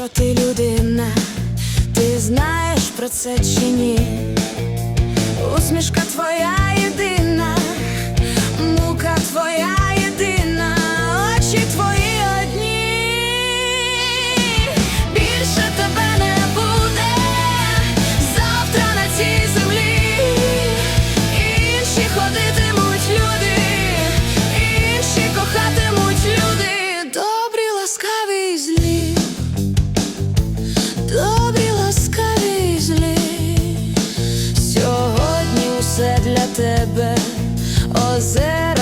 що ти людина, ти знаєш про це чи ні? Усмішка твоя. тебе озера.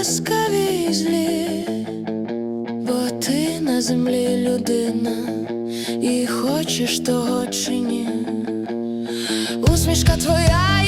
ласкаві і злі, бо ти на землі людина, і хочеш того чи ні, усмішка твоя.